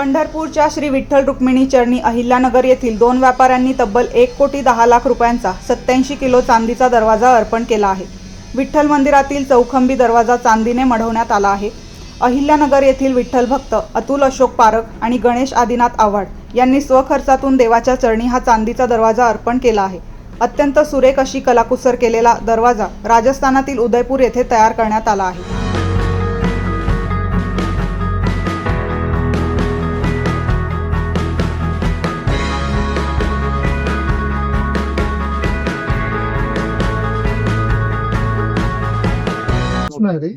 पंढरपूरच्या श्री विठ्ठल रुक्मिणी चरणी अहिल्यानगर येथील दोन व्यापाऱ्यांनी तब्बल एक कोटी दहा लाख रुपयांचा सत्याऐंशी किलो चांदीचा दरवाजा अर्पण केला आहे. विठ्ठल मंदिरातील चौखंबी दरवाजा चांदीने मढवण्यात आला आहे. अहिल्यानगर येथील विठ्ठल भक्त अतुल अशोक पारख आणि गणेश आदिनाथ आव्हाड यांनी स्वखर्चातून देवाच्या चरणी हा चांदीचा दरवाजा अर्पण केला आहे. अत्यंत सुरेख अशी कलाकुसर केलेला दरवाजा राजस्थानातील उदयपूर येथे तयार करण्यात आला आहे. कृष्णारे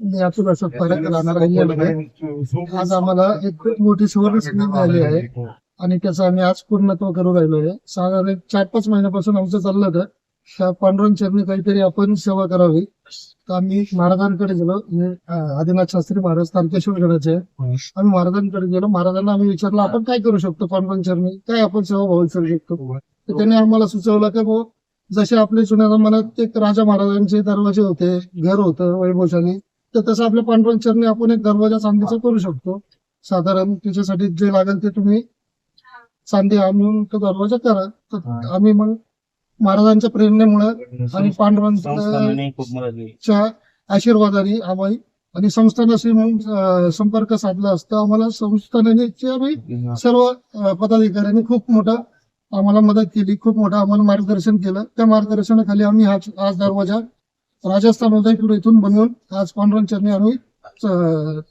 मी अतुल अशोक परत राहणार अहिल्यानगर आज आम्हाला एक खूप मोठी सुवर्ण संधी मिळाली आहे. आणि त्याचं आम्ही आज पूर्णत्व करू राहिलो आहे साधारण एक चार पाच महिन्यापासून आमचं चाललं होतं. त्या पांडुरंग चरणी काहीतरी आपण सेवा करावी. तर आम्ही महाराजांकडे गेलो. हे, आदिनाथ शास्त्री महाराज तारकेश्वर गणाचे आम्ही महाराजांकडे गेलो. महाराजांना आम्ही विचारलं आपण काय करू शकतो पांडुरंग चरणी? काय आपण सेवा भावी करू शकतो? तर त्यांनी आम्हाला सुचवलं की जसे आपले जुन्या जमान्यात एक राजा महाराजांचे दरवाजे होते घर होतं वैभवशाली तर तसं आपल्या पांडुरंग चरणी आपण एक दरवाजा चांदीचा करू शकतो. साधारण त्याच्यासाठी जे लागेल ते तुम्ही चांदी आणून तो दरवाजा करा. तर आम्ही मग महाराजांच्या प्रेरणेमुळे आणि केली. आशीर्वादाने आम्ही आणि संस्थानाशी मग अं, संपर्क साधला असता आम्हाला संस्थानाने आम्ही सर्व पदाधिकाऱ्यांनी खूप मोठा आम्हाला मदत केली खूप मोठं आम्हाला मार्गदर्शन केलं. त्या मार्गदर्शनाखाली आम्ही आज आज दरवाजा राजस्थान उदयपूर इथून बनवून आज पांडुरंग चरणी आम्ही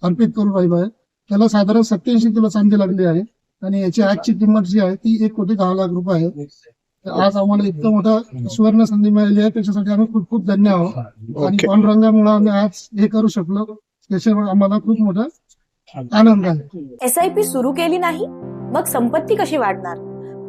अर्पित करून राहिलो आहे. त्याला साधारण सत्याऐंशी किलो चांदी लागली आहे आणि याची आजची किंमत जी आहे ती एक कोटी दहा लाख रुपये आहे. तर आज आम्हाला इतकं मोठा सुवर्ण संधी मिळाली आहे त्याच्यासाठी आम्ही खूप खूप धन्य आहोत. आणि पांडुरंगामुळे आम्ही आज हे करू शकलो त्याच्यामुळे आम्हाला खूप मोठा आनंद आहे. एस आय पी सुरू केली नाही मग संपत्ती कशी वाढणार?